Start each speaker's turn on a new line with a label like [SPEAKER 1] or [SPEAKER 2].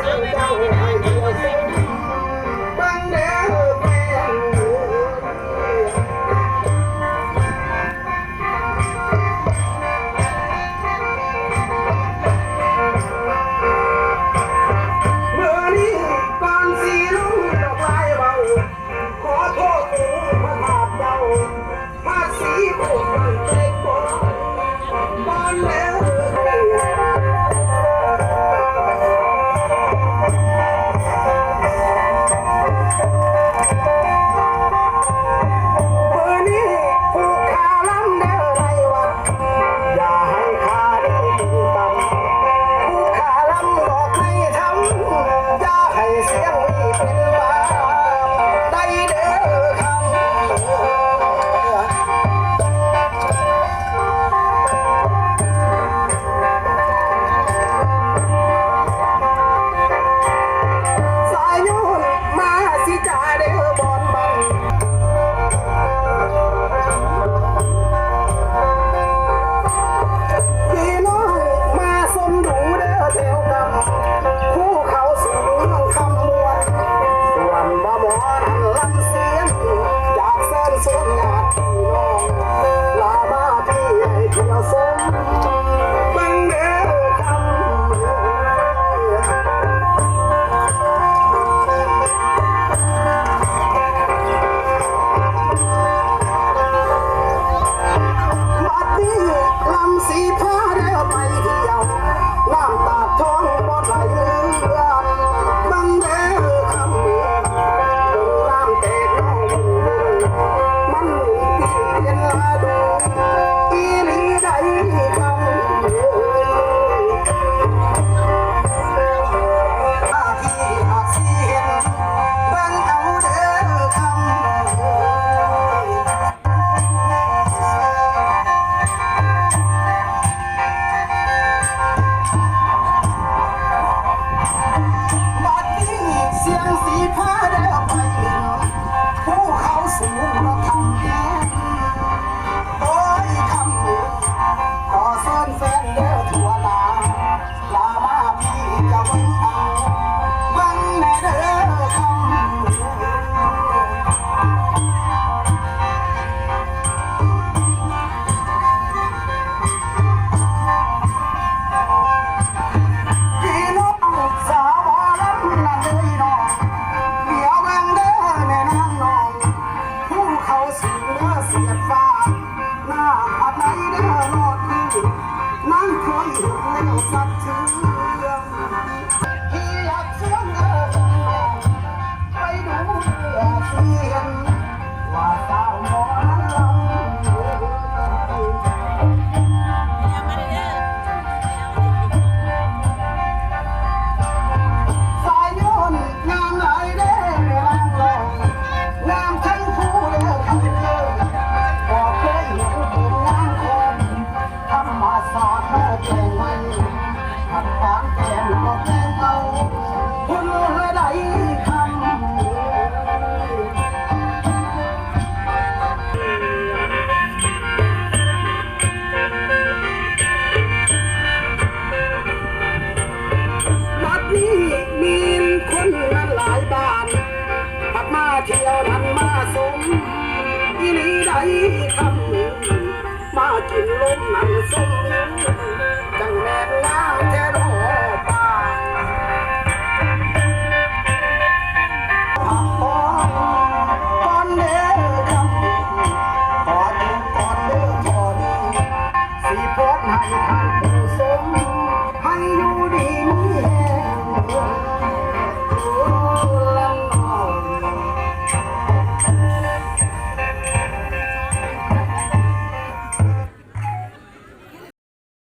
[SPEAKER 1] Amén. Аллилуйя. นั่งคอยอยู่ในอกสัตว์ เที่ยวรันมาสมอินีได้คำมากินลมนั่นสมจังแมงา